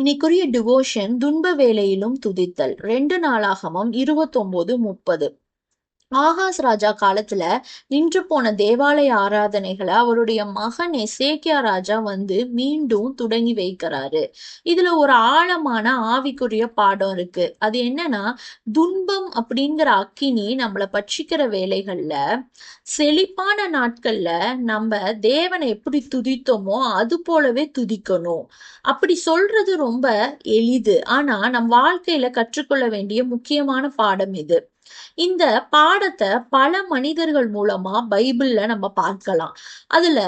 இன்னைக்குரிய devotion துன்ப வேலையிலும் துதித்தல். ரெண்டு நாளாகமம் இருபத்தொன்பது முப்பது. ஆகாஸ் ராஜா காலத்துல நின்று போன தேவாலய ஆராதனைகளை அவருடைய மகன் எசேக்கியா ராஜா வந்து மீண்டும் தொடங்கி வைக்கிறாரு. இதுல ஒரு ஆழமான ஆவிக்குரிய பாடம் இருக்கு. அது என்னன்னா துன்பம் அப்படிங்கிற அக்கினி நம்மளை பட்சிக்கிற வேலைகள்ல செழிப்பான நாட்கள்ல நம்ம தேவனை எப்படி துதித்தோமோ அது போலவே துதிக்கணும். அப்படி சொல்றது ரொம்ப எளிது. ஆனா நம் வாழ்க்கையில கற்றுக்கொள்ள வேண்டிய முக்கியமான பாடம் இது. இந்த பாடத்தை பல மனிதர்கள் மூலமா பைபிள்ல நம்ம பார்க்கலாம். அதுல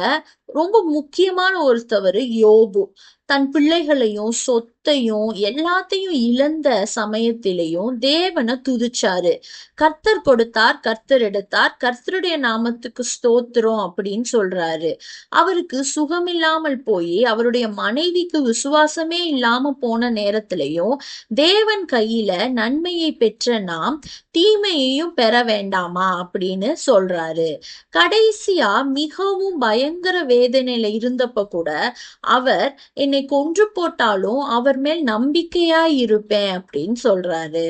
ரொம்ப முக்கியமான ஒருத்தவர் யோபு. தன் பிள்ளைகளையும் சொத்தையும் எல்லாத்தையும் இழந்த சமயத்திலையும் தேவனை துதிச்சாரு. கர்த்தர் கொடுத்தார் கர்த்தர் எடுத்தார் கர்த்தருடைய நாமத்துக்கு ஸ்தோத்திரம் அப்படின்னு சொல்றாரு. அவருக்கு சுகமில்லாமல் போய் அவருடைய மனைவிக்கு விசுவாசமே இல்லாம போன நேரத்திலையும் தேவன் கையில நன்மையை பெற்ற நாம் தீமையையும் பெற வேண்டாமா அப்படின்னு சொல்றாரு. கடைசியா மிகவும் பயங்கர வேதனையில இருந்தப்ப கூட அவர் என்னை கொன்று போட்டாலும் அவர் மேல் நம்பிக்கையா இருப்பேன் அப்படின்னு சொல்றாரு.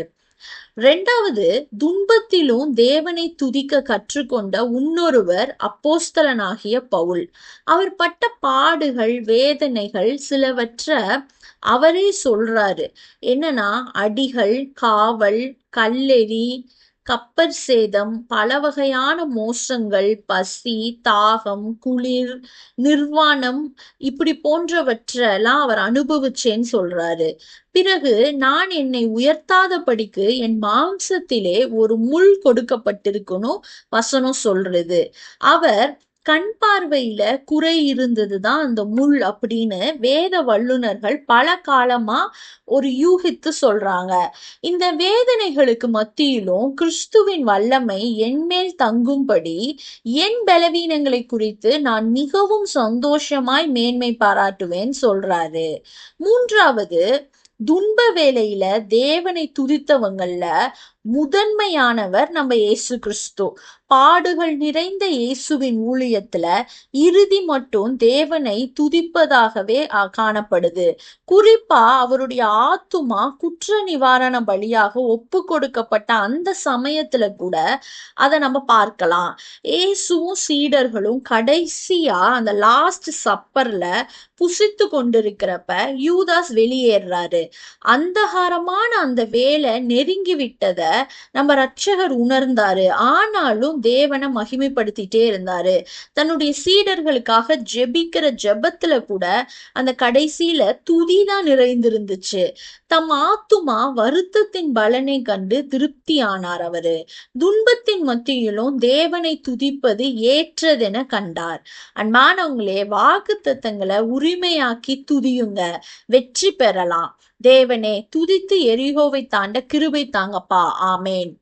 ரெண்டாவது துன்பத்திலும் தேவனை துதிக்க கற்றுக்கொண்ட இன்னொருவர் அப்போஸ்தலனாகிய பவுல். அவர் பட்ட பாடுகள் வேதனைகள் சிலவற்ற அவரே சொல்றாரு. என்னன்னா அடிகள் காவல் கல்லெறி கப்பற் சேதம் பல வகையான மோசங்கள் பசி தாகம் குளிர் நிர்வாணம் இப்படி போன்றவற்றெல்லாம் அவர் அனுபவிச்சேன்னு சொல்றாரு. பிறகு நான் என்னை உயர்த்தாதபடிக்கு என் மாம்சத்திலே ஒரு முள் கொடுக்கப்பட்டிருக்கணும் வசனம் சொல்றது. அவர் கண் பார்வையில குறை இருந்ததுதான் அந்த முள் அப்படின்னு வேத வல்லுனர்கள் பல காலமா ஒரு யூகித்து சொல்றாங்க. இந்த வேதனைகளுக்கு மத்தியிலும் கிறிஸ்துவின் வல்லமை என்மேல் தங்கும்படி என் பலவீனங்களை குறித்து நான் மிகவும் சந்தோஷமாய் மேன்மை பாராட்டுவேன் சொல்றாரு. மூன்றாவது துன்ப வேலையில தேவனை துதித்தவங்கள்ல முதன்மையானவர் நம்ம இயேசு கிறிஸ்து. பாடுகள் நிறைந்த இயேசுவின் ஊழியத்துல இறுதி மட்டும் தேவனை துதிப்பதாகவே காணப்படுது. குறிப்பா அவருடைய ஆத்துமா குற்ற நிவாரண பலியாக ஒப்பு கொடுக்கப்பட்ட அந்த சமயத்துல கூட அதை நம்ம பார்க்கலாம். இயேசுவும் சீடர்களும் கடைசியா அந்த லாஸ்ட் சப்பர்ல புசித்து கொண்டிருக்கிறப்ப யூதாஸ் வெளியேறாரு. அந்தகாரமான அந்த வேலை நெருங்கி விட்டத நம்ம ரட்சகர் உணர்ந்தாரு. ஆனாலும் தேவனை மகிமைப்படுத்திட்டே இருந்தாரு. தன்னுடைய சீடர்களுக்காக ஜெபிக்கிற ஜெபத்துல கூட அந்த கடைசியில துதிதான் நிறைந்திருந்துச்சு. தம் ஆத்துமா வருத்தத்தின் பலனை கண்டு திருப்தி ஆனார் அவரு. துன்பத்தின் மத்தியிலும் தேவனை துதிப்பது ஏற்றதென கண்டார். அன்பானவங்களே வாக்கு தத்தங்களை உரிமையாக்கி துதியுங்க. வெற்றி பெறலாம். தேவனே துதித்து எரிகோவை தாண்ட கிருபை தாங்கப்பா. ஆமேன்.